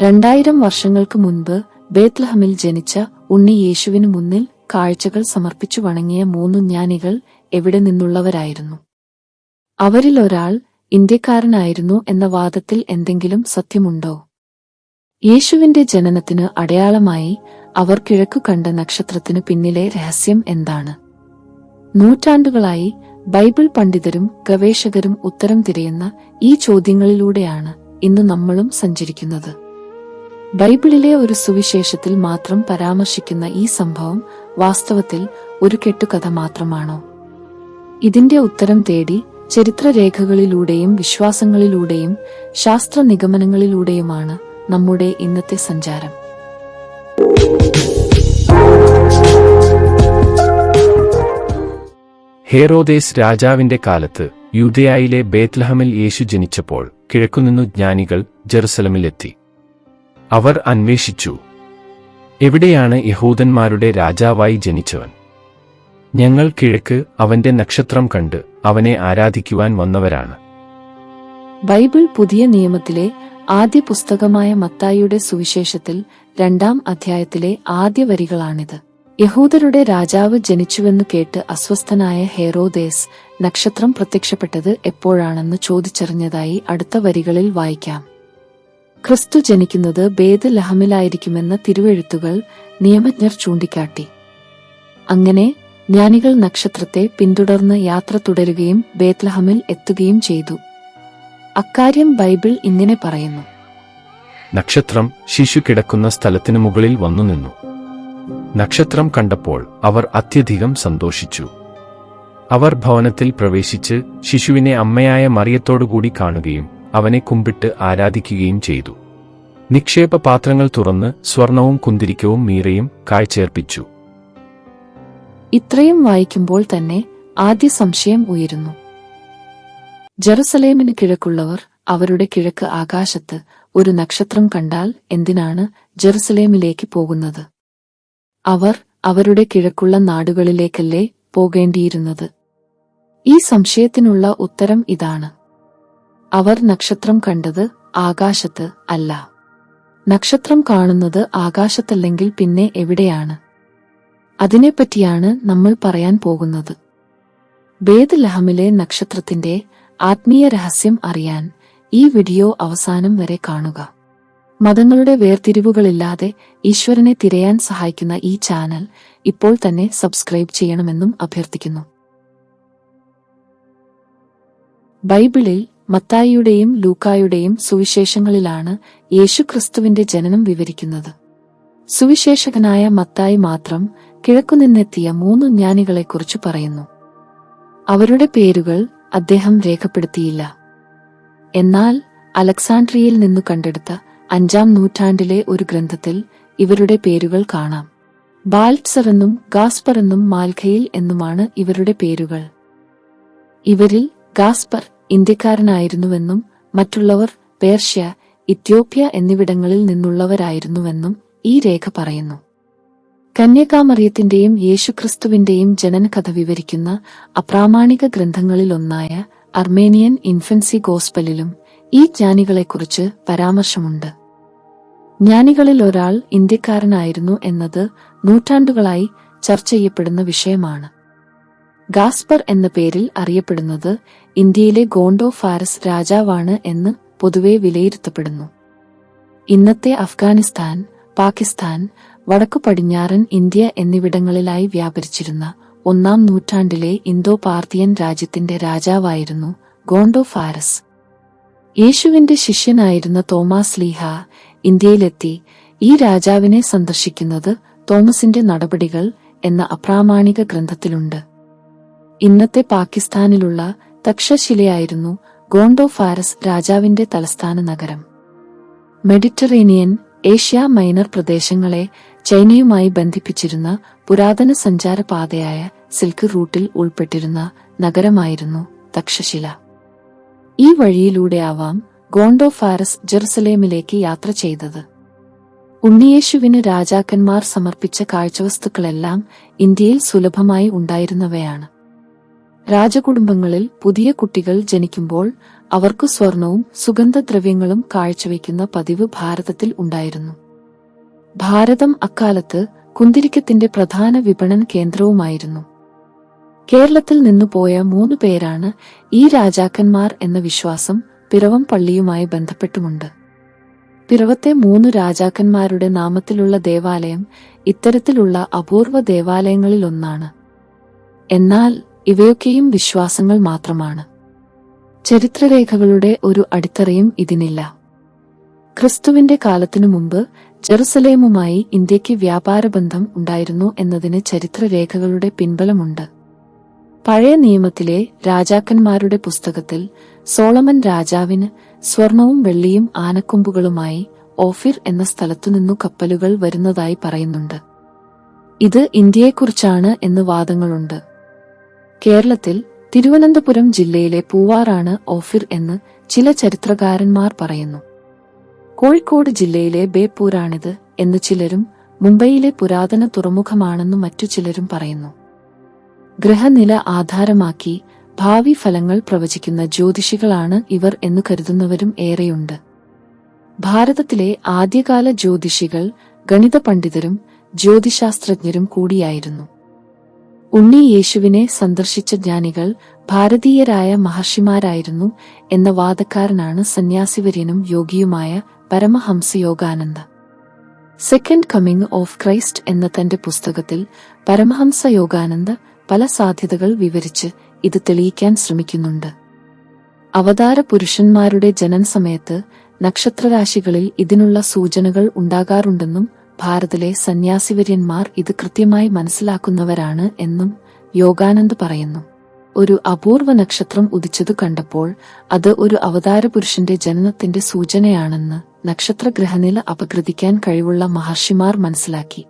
രണ്ടായിരം വർഷങ്ങൾക്ക് മുൻപ് ബേത്ലഹമിൽ ജനിച്ച ഉണ്ണി യേശുവിനു മുന്നിൽ കാഴ്ചകൾ സമർപ്പിച്ചു വണങ്ങിയ മൂന്ന് ജ്ഞാനികൾ എവിടെ നിന്നുള്ളവരായിരുന്നു? അവരിൽ ഒരാൾ ഇന്ത്യക്കാരനായിരുന്നു എന്ന വാദത്തിൽ എന്തെങ്കിലും സത്യമുണ്ടോ? യേശുവിന്റെ ജനനത്തിന് അടയാളമായി അവർ കിഴക്കു കണ്ട നക്ഷത്രത്തിനു പിന്നിലെ രഹസ്യം എന്താണ്? നൂറ്റാണ്ടുകളായി ബൈബിൾ പണ്ഡിതരും ഗവേഷകരും ഉത്തരം തിരയുന്ന ഈ ചോദ്യങ്ങളിലൂടെയാണ് ഇന്ന് നമ്മളും സഞ്ചരിക്കുന്നത്. ബൈബിളിലെ ഒരു സുവിശേഷത്തിൽ മാത്രം പരാമർശിക്കുന്ന ഈ സംഭവം വാസ്തവത്തിൽ ഒരു കെട്ടുകഥ മാത്രമാണോ? ഇതിന്റെ ഉത്തരം തേടി ചരിത്രരേഖകളിലൂടെയും വിശ്വാസങ്ങളിലൂടെയും ശാസ്ത്ര നിഗമനങ്ങളിലൂടെയുമാണ് നമ്മുടെ ഇന്നത്തെ സഞ്ചാരം. ഹേറോദേസ് രാജാവിന്റെ കാലത്ത് യുദ്ധയായിലെ ബേത്ലഹമിൽ യേശു ജനിച്ചപ്പോൾ കിഴക്കുനിന്നു ജ്ഞാനികൾ ജെറുസലമിലെത്തി. അവർ അന്വേഷിച്ചു. എവിടെയാണ് യഹൂദന്മാരുടെ രാജാവായി ജനിച്ചവൻ? ഞങ്ങൾ കിഴക്ക് അവന്റെ നക്ഷത്രം കണ്ട് അവനെ ആരാധിക്കുവാൻ വന്നവരാണ്. ബൈബിൾ പുതിയ നിയമത്തിലെ ആദ്യ പുസ്തകമായ മത്തായിയുടെ സുവിശേഷത്തിൽ രണ്ടാം അധ്യായത്തിലെ ആദ്യ വരികളാണിത്. യഹൂദരുടെ രാജാവ് ജനിച്ചുവെന്ന് കേട്ട് അസ്വസ്ഥനായ ഹെറോദേസ് നക്ഷത്രം പ്രത്യക്ഷപ്പെട്ടത് എപ്പോഴാണെന്ന് ചോദിച്ചറിഞ്ഞതായി അടുത്ത വരികളിൽ വായിക്കാം. ക്രിസ്തു ജനിക്കുന്നത് ബേദ് ലഹമിലായിരിക്കുമെന്ന തിരുവെഴുത്തുകൾ നിയമജ്ഞർ ചൂണ്ടിക്കാട്ടി. അങ്ങനെ ജ്ഞാനികൾ നക്ഷത്രത്തെ പിന്തുടർന്ന് യാത്ര തുടരുകയും ബേത്ലഹമിൽ എത്തുകയും ചെയ്തു. അക്കാര്യം ബൈബിൾ ഇങ്ങനെ പറയുന്നു. നക്ഷത്രം ശിശു കിടക്കുന്ന സ്ഥലത്തിനു മുകളിൽ വന്നു നിന്നു. നക്ഷത്രം കണ്ടപ്പോൾ അവർ അത്യധികം സന്തോഷിച്ചു. അവർ ഭവനത്തിൽ പ്രവേശിച്ച് ശിശുവിനെ അമ്മയായ മറിയത്തോടുകൂടി കാണുകയും അവനെ കുമ്പിട്ട് ആരാധിക്കുകയും ചെയ്തു. നിക്ഷേപ പാത്രങ്ങൾ തുറന്ന് സ്വർണവും കുന്തിരിക്കവും മീറയും കാഴ്ചയർപ്പിച്ചു. ഇത്രയും വായിക്കുമ്പോൾ തന്നെ ആദ്യ സംശയം ഉയരുന്നു. ജെറുസലേമിന് കിഴക്കുള്ളവർ അവരുടെ കിഴക്ക് ആകാശത്ത് ഒരു നക്ഷത്രം കണ്ടാൽ എന്തിനാണ് ജെറുസലേമിലേക്ക് പോകുന്നത്? അവർ അവരുടെ കിഴക്കുള്ള നാടുകളിലേക്കല്ലേ പോകേണ്ടിയിരുന്നത്? ഈ സംശയത്തിനുള്ള ഉത്തരം ഇതാണ്. അവർ നക്ഷത്രം കണ്ടത് ആകാശത്ത് അല്ല. നക്ഷത്രം കാണുന്നത് ആകാശത്തല്ലെങ്കിൽ പിന്നെ എവിടെയാണ്? അതിനെപ്പറ്റിയാണ് നമ്മൾ പറയാൻ പോകുന്നത്. ബേദ് ലഹമിലെ നക്ഷത്രത്തിന്റെ ആത്മീയ രഹസ്യം അറിയാൻ ഈ വീഡിയോ അവസാനം വരെ കാണുക. മതങ്ങളുടെ വേർതിരിവുകളില്ലാതെ ഈശ്വരനെ തിരയാൻ സഹായിക്കുന്ന ഈ ചാനൽ ഇപ്പോൾ തന്നെ സബ്സ്ക്രൈബ് ചെയ്യണമെന്നും അഭ്യർത്ഥിക്കുന്നു. ബൈബിളിൽ മത്തായിയുടെയും ലൂക്കായുടെയും സുവിശേഷങ്ങളിലാണ് യേശുക്രിസ്തുവിന്റെ ജനനം വിവരിക്കുന്നത്. സുവിശേഷകനായ മത്തായി മാത്രം കിഴക്കുനിന്നെത്തിയ മൂന്ന് ജ്ഞാനികളെക്കുറിച്ച് പറയുന്നു. അവരുടെ പേരുകൾ അദ്ദേഹം രേഖപ്പെടുത്തിയില്ല. എന്നാൽ അലക്സാണ്ട്രിയയിൽ നിന്നു കണ്ടെടുത്ത അഞ്ചാം നൂറ്റാണ്ടിലെ ഒരു ഗ്രന്ഥത്തിൽ ഇവരുടെ പേരുകൾ കാണാം. ബാൽട്സർ എന്നും ഗാസ്പർ എന്നും മാൽഖയിൽ എന്നുമാണ് ഇവരുടെ പേരുകൾ. ഇവരിൽ ഗാസ്പർ ഇന്ത്യക്കാരനായിരുന്നുവെന്നും മറ്റുള്ളവർ പേർഷ്യ ഇത്യോപ്യ എന്നിവിടങ്ങളിൽ നിന്നുള്ളവരായിരുന്നുവെന്നും ഈ രേഖ പറയുന്നു. കന്യകാമറിയത്തിന്റെയും യേശുക്രിസ്തുവിന്റെയും ജനനകഥ വിവരിക്കുന്ന അപ്രാമാണിക ഗ്രന്ഥങ്ങളിലൊന്നായ അർമേനിയൻ ഇൻഫൻസി ഗോസ്പലിലും ഈ ജ്ഞാനികളെക്കുറിച്ച് പരാമർശമുണ്ട്. ജ്ഞാനികളിൽ ഒരാൾ ഇന്ത്യക്കാരനായിരുന്നു എന്നത് നൂറ്റാണ്ടുകളായി ചർച്ച ചെയ്യപ്പെടുന്ന വിഷയമാണ്. ഗാസ്പർ എന്ന പേരിൽ അറിയപ്പെടുന്നത് ഇന്ത്യയിലെ ഗോണ്ടോ ഫാരസ് രാജാവാണ് എന്ന് പൊതുവെ വിലയിരുത്തപ്പെടുന്നു. ഇന്നത്തെ അഫ്ഗാനിസ്ഥാൻ പാകിസ്ഥാൻ വടക്കു പടിഞ്ഞാറൻ ഇന്ത്യ എന്നിവിടങ്ങളിലായി വ്യാപരിച്ചിരുന്ന ഒന്നാം നൂറ്റാണ്ടിലെ ഇന്തോ പാർത്തിയൻ രാജ്യത്തിന്റെ രാജാവായിരുന്നു ഗോണ്ടോ ഫാരസ്. യേശുവിന്റെ ശിഷ്യനായിരുന്ന തോമാസ് ലീഹ ഇന്ത്യയിലെത്തി ഈ രാജാവിനെ സന്ദർശിക്കുന്നത് തോമസിന്റെ നടപടികൾ എന്ന അപ്രാമാണിക ഗ്രന്ഥത്തിലുണ്ട്. ഇന്നത്തെ പാകിസ്ഥാനിലുള്ള തക്ഷശിലയായിരുന്നു ഗോണ്ടോ ഫാരസ് രാജാവിന്റെ തലസ്ഥാന നഗരം. മെഡിറ്ററേനിയൻ ഏഷ്യ മൈനർ പ്രദേശങ്ങളെ ചൈനയുമായി ബന്ധിപ്പിച്ചിരുന്ന പുരാതന സഞ്ചാരപാതയായ സിൽക്ക് റൂട്ടിൽ ഉൾപ്പെട്ടിരുന്ന നഗരമായിരുന്നു തക്ഷശില. ഈ വഴിയിലൂടെയാവാം ഗോണ്ടോ ഫാരസ് ജെറുസലേമിലേക്ക് യാത്ര ചെയ്തത്. ഉണ്ണിയേശുവിന് രാജാക്കന്മാർ സമർപ്പിച്ച കാഴ്ചവസ്തുക്കളെല്ലാം ഇന്ത്യയിൽ സുലഭമായി ഉണ്ടായിരുന്നവയാണ്. രാജകുടുംബങ്ങളിൽ പുതിയ കുട്ടികൾ ജനിക്കുമ്പോൾ അവർക്ക് സ്വർണവും സുഗന്ധദ്രവ്യങ്ങളും കാഴ്ചവെക്കുന്ന പതിവ് ഭാരതത്തിൽ ഉണ്ടായിരുന്നു. ഭാരതം അക്കാലത്ത് കുന്തിരിക്കത്തിന്റെ പ്രധാന വിപണന കേന്ദ്രവുമായിരുന്നു. കേരളത്തിൽ നിന്നു പോയ മൂന്ന് പേരാണ് ഈ രാജാക്കന്മാർ എന്ന വിശ്വാസം പിറവം പള്ളിയുമായി ബന്ധപ്പെട്ടുമുണ്ട്. പിറവത്തെ മൂന്ന് രാജാക്കന്മാരുടെ നാമത്തിലുള്ള ദേവാലയം ഇത്തരത്തിലുള്ള അപൂർവ ദേവാലയങ്ങളിലൊന്നാണ്. എന്നാൽ ഇവയൊക്കെയും വിശ്വാസങ്ങൾ മാത്രമാണ്. ചരിത്രരേഖകളുടെ ഒരു അടിത്തറയും ഇതിനില്ല. ക്രിസ്തുവിന്റെ കാലത്തിനു മുമ്പ് ജെറുസലേമുമായി ഇന്ത്യയ്ക്ക് വ്യാപാരബന്ധം ഉണ്ടായിരുന്നു എന്നതിന് ചരിത്രരേഖകളുടെ പിൻബലമുണ്ട്. പഴയ നിയമത്തിലെ രാജാക്കന്മാരുടെ പുസ്തകത്തിൽ സോളമൻ രാജാവിന് സ്വർണവും വെള്ളിയും ആനക്കൊമ്പുകളുമായി ഓഫിർ എന്ന സ്ഥലത്തുനിന്നു കപ്പലുകൾ വരുന്നതായി പറയുന്നുണ്ട്. ഇത് ഇന്ത്യയെക്കുറിച്ചാണ് എന്ന് വാദങ്ങളുണ്ട്. കേരളത്തിൽ തിരുവനന്തപുരം ജില്ലയിലെ പൂവാറാണ് ഓഫിർ എന്ന് ചില ചരിത്രകാരന്മാർ പറയുന്നു. കോഴിക്കോട് ജില്ലയിലെ ബേപ്പൂരാണിത് എന്ന് ചിലരും മുംബൈയിലെ പുരാതന തുറമുഖമാണെന്നു മറ്റു ചിലരും പറയുന്നു. ഗ്രഹനില ആധാരമാക്കി ഭാവി ഫലങ്ങൾ പ്രവചിക്കുന്ന ജ്യോതിഷികളാണ് ഇവർ എന്ന് കരുതുന്നവരും ഏറെയുണ്ട്. ഭാരതത്തിലെ ആദ്യകാല ജ്യോതിഷികൾ ഗണിത പണ്ഡിതരും ജ്യോതിശാസ്ത്രജ്ഞരും കൂടിയായിരുന്നു. ഉണ്ണി യേശുവിനെ സന്ദർശിച്ച ജ്ഞാനികൾ ഭാരതീയരായ മഹർഷിമാരായിരുന്നു എന്ന വാദക്കാരനാണ് സന്യാസിവര്യനും യോഗിയുമായ Paramahansa Yogananda second coming of Christ എന്ന തന്റെ പുസ്തകത്തിൽ പരമഹംസ യോഗാനന്ദ പല സാധ്യതകൾ വിവരിച്ച് ഇത് തെളിയിക്കാൻ ശ്രമിക്കുന്നുണ്ട്. അവതാര പുരുഷന്മാരുടെ ജനനസമയത്ത് നക്ഷത്രരാശികളിൽ ഇതിനുള്ള സൂചനകൾ ഉണ്ടാകാറുണ്ടെന്നും ഭാരതിലെ സന്യാസിവര്യന്മാർ ഇത് കൃത്യമായി മനസ്സിലാക്കുന്നവരാണ് എന്നും യോഗാനന്ദ് പറയുന്നു. ഒരു അപൂർവ നക്ഷത്രം ഉദിച്ചതു കണ്ടപ്പോൾ അത് ഒരു അവതാര പുരുഷന്റെ ജനനത്തിന്റെ സൂചനയാണെന്ന് നക്ഷത്രഗ്രഹനില അപഗ്രഥിക്കാൻ കഴിവുള്ള മഹർഷിമാർ മനസ്സിലാക്കി.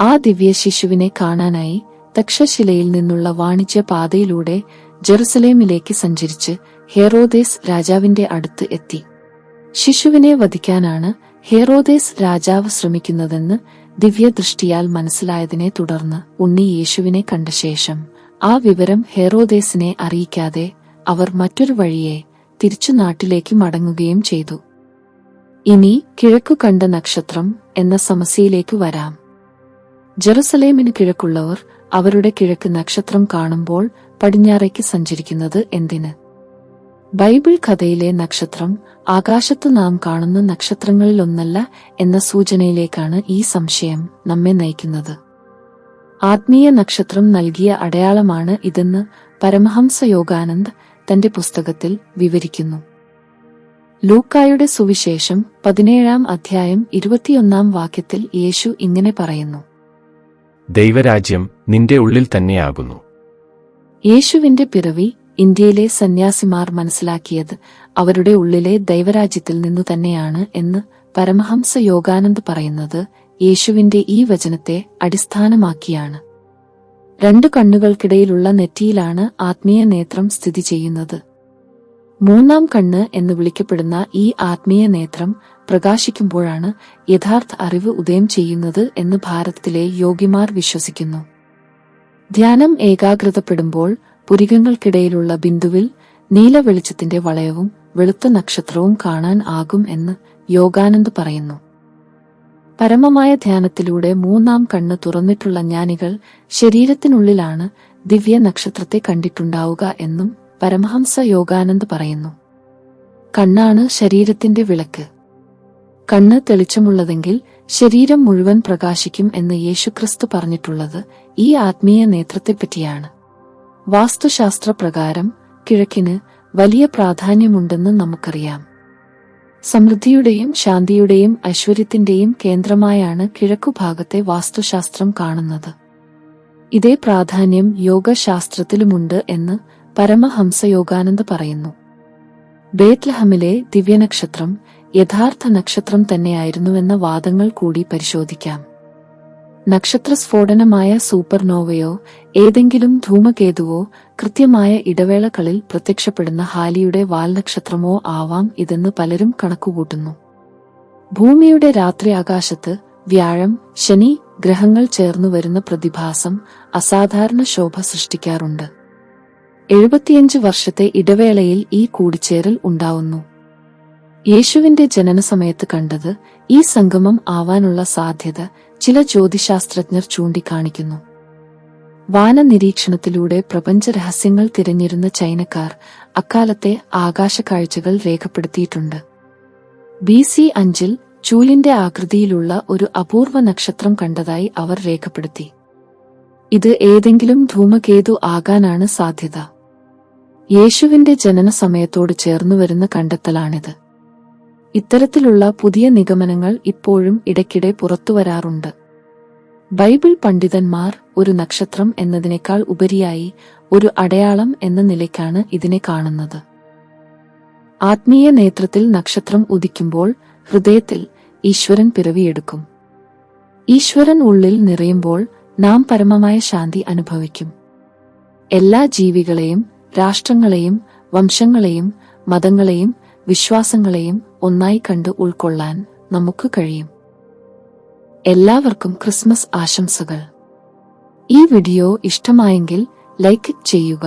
ആ ദിവ്യ ശിശുവിനെ കാണാനായി തക്ഷശിലയിൽ നിന്നുള്ള വാണിജ്യ പാതയിലൂടെ ജെറുസലേമിലേക്ക് സഞ്ചരിച്ച് ഹെറോദേസ് രാജാവിന്റെ അടുത്ത് എത്തി. ശിശുവിനെ വധിക്കാനാണ് ഹെറോദേസ് രാജാവ് ശ്രമിക്കുന്നതെന്ന് ദിവ്യദൃഷ്ടിയാൽ മനസ്സിലായതിനെ തുടർന്ന് ഉണ്ണി യേശുവിനെ കണ്ട ശേഷം ആ വിവരം ഹെറോദേസിനെ അറിയിക്കാതെ അവർ മറ്റൊരു വഴിയെ തിരിച്ചു നാട്ടിലേക്ക് മടങ്ങുകയും ചെയ്തു. ഇനി കിഴക്കു കണ്ട നക്ഷത്രം എന്ന സമസ്യയിലേക്ക് വരാം. ജെറുസലേമിന് കിഴക്കുള്ളവർ അവരുടെ കിഴക്ക് നക്ഷത്രം കാണുമ്പോൾ പടിഞ്ഞാറേക്ക് സഞ്ചരിക്കുന്നത് എന്തിന്? ബൈബിൾ കഥയിലെ നക്ഷത്രം ആകാശത്തു നാം കാണുന്ന നക്ഷത്രങ്ങളിലൊന്നല്ല എന്ന സൂചനയിലേക്കാണ് ഈ സംശയം നമ്മെ നയിക്കുന്നത്. ആത്മീയ നക്ഷത്രം നൽകിയ അടയാളമാണ് ഇതെന്ന് പരമഹംസ യോഗാനന്ദ് തന്റെ പുസ്തകത്തിൽ വിവരിക്കുന്നു. ലൂക്കായുടെ സുവിശേഷം പതിനേഴാം അധ്യായം ഇരുപത്തിയൊന്നാം വാക്യത്തിൽ യേശു ഇങ്ങനെ പറയുന്നു. ദൈവരാജ്യം നിന്റെ ഉള്ളിൽ തന്നെയാകുന്നു. യേശുവിന്റെ പിറവി ഇന്ത്യയിലെ സന്യാസിമാർ മനസ്സിലാക്കിയത് അവരുടെ ഉള്ളിലെ ദൈവരാജ്യത്തിൽ നിന്നു തന്നെയാണ് എന്ന് പരമഹംസ യോഗാനന്ദ് പറയുന്നത് യേശുവിന്റെ ഈ വചനത്തെ അടിസ്ഥാനമാക്കിയാണ്. രണ്ടു കണ്ണുകൾക്കിടയിലുള്ള നെറ്റിയിലാണ് ആത്മീയ നേത്രം സ്ഥിതി ചെയ്യുന്നത്. മൂന്നാം കണ്ണ് എന്ന് വിളിക്കപ്പെടുന്ന ഈ ആത്മീയ നേത്രം പ്രകാശിക്കുമ്പോഴാണ് യഥാർത്ഥ അറിവ് ഉദയം ചെയ്യുന്നത് എന്ന് ഭാരതത്തിലെ യോഗിമാർ വിശ്വസിക്കുന്നു. ധ്യാനം ഏകാഗ്രതപ്പെടുമ്പോൾ പുരികങ്ങൾക്കിടയിലുള്ള ബിന്ദുവിൽ നീല വെളിച്ചത്തിന്റെ വളയവും വെളുത്ത നക്ഷത്രവും കാണാൻ ആകും എന്ന് യോഗാനന്ദ് പറയുന്നു. പരമമായ ധ്യാനത്തിലൂടെ മൂന്നാം കണ്ണ് തുറന്നിട്ടുള്ള ജ്ഞാനികൾ ശരീരത്തിനുള്ളിലാണ് ദിവ്യ നക്ഷത്രത്തെ കണ്ടിട്ടുണ്ടാവുക എന്നും പരമഹംസ യോഗാനന്ദ് പറയുന്നു. കണ്ണാണ് ശരീരത്തിന്റെ വിളക്ക്. കണ്ണ് തെളിച്ചമുള്ളതെങ്കിൽ ശരീരം മുഴുവൻ പ്രകാശിക്കും എന്ന് യേശുക്രിസ്തു പറഞ്ഞിട്ടുള്ളത് ഈ ആത്മീയ നേത്രത്തെപ്പറ്റിയാണ്. വാസ്തുശാസ്ത്ര പ്രകാരം കിഴക്കിന് വലിയ പ്രാധാന്യമുണ്ടെന്ന് നമുക്കറിയാം. സമൃദ്ധിയുടെയും ശാന്തിയുടെയും ഐശ്വര്യത്തിന്റെയും കേന്ദ്രമായാണ് കിഴക്കുഭാഗത്തെ വാസ്തുശാസ്ത്രം കാണുന്നത്. ഇതേ പ്രാധാന്യം യോഗശാസ്ത്രത്തിലുമുണ്ട് എന്ന് പരമഹംസ യോഗാനന്ദ് പറയുന്നു. ബേത്ലഹമിലെ ദിവ്യനക്ഷത്രം യഥാർത്ഥ നക്ഷത്രം തന്നെയായിരുന്നുവെന്ന വാദങ്ങൾ കൂടി പരിശോധിക്കാം. നക്ഷത്രസ്ഫോടനമായ സൂപ്പർനോവയോ ഏതെങ്കിലും ധൂമകേതുവോ കൃത്യമായ ഇടവേളകളിൽ പ്രത്യക്ഷപ്പെടുന്ന ഹാലിയുടെ വാൽനക്ഷത്രമോ ആവാം ഇതെന്ന് പലരും കണക്കുകൂട്ടുന്നു. ഭൂമിയുടെ രാത്രി ആകാശത്ത് വ്യാഴം ശനി ഗ്രഹങ്ങൾ ചേർന്നു വരുന്ന പ്രതിഭാസം അസാധാരണ ശോഭ സൃഷ്ടിക്കാറുണ്ട്. എഴുപത്തിയഞ്ച് വർഷത്തെ ഇടവേളയിൽ ഈ കൂടിച്ചേരൽ ഉണ്ടാവുന്നു. യേശുവിന്റെ ജനനസമയത്ത് കണ്ടത് ഈ സംഗമം ആവാനുള്ള സാധ്യത ചില ജ്യോതിശാസ്ത്രജ്ഞർ ചൂണ്ടിക്കാണിക്കുന്നു. വാന നിരീക്ഷണത്തിലൂടെ പ്രപഞ്ച രഹസ്യങ്ങൾ തിരഞ്ഞിരുന്ന ചൈനക്കാർ അക്കാലത്തെ ആകാശ കാഴ്ചകൾ രേഖപ്പെടുത്തിയിട്ടുണ്ട്. ബി സി അഞ്ചിൽ ചൂലിന്റെ ആകൃതിയിലുള്ള ഒരു അപൂർവ നക്ഷത്രം കണ്ടതായി അവർ രേഖപ്പെടുത്തി. ഇത് ഏതെങ്കിലും ധൂമകേതു ആകാനാണ് സാധ്യത. യേശുവിന്റെ ജനന സമയത്തോട് ചേർന്നുവരുന്ന കണ്ടെത്തലാണിത്. ഇത്തരത്തിലുള്ള പുതിയ നിഗമനങ്ങൾ ഇപ്പോഴും ഇടയ്ക്കിടെ പുറത്തുവരാറുണ്ട് ബൈബിൾ പണ്ഡിതന്മാർ ഒരു നക്ഷത്രം എന്നതിനേക്കാൾ ഉപരിയായി ഒരു അടയാളം എന്ന നിലയ്ക്കാണ് ഇതിനെ കാണുന്നത്. ആത്മീയ നേത്രത്തിൽ നക്ഷത്രം ഉദിക്കുമ്പോൾ ഹൃദയത്തിൽ ഈശ്വരൻ പിറവിയെടുക്കും. ഈശ്വരൻ ഉള്ളിൽ നിറയുമ്പോൾ നാം പരമമായ ശാന്തി അനുഭവിക്കും. എല്ലാ ജീവികളെയും രാഷ്ട്രങ്ങളെയും വംശങ്ങളെയും മതങ്ങളെയും വിശ്വാസങ്ങളെയും ഒന്നായി കണ്ട് ഉൾക്കൊള്ളാൻ നമുക്ക് കഴിയും. എല്ലാവർക്കും ക്രിസ്മസ് ആശംസകൾ. ഈ വീഡിയോ ഇഷ്ടമായെങ്കിൽ ലൈക്ക് ചെയ്യുക.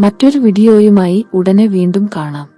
മറ്റൊരു വീഡിയോയുമായി ഉടനെ വീണ്ടും കാണാം.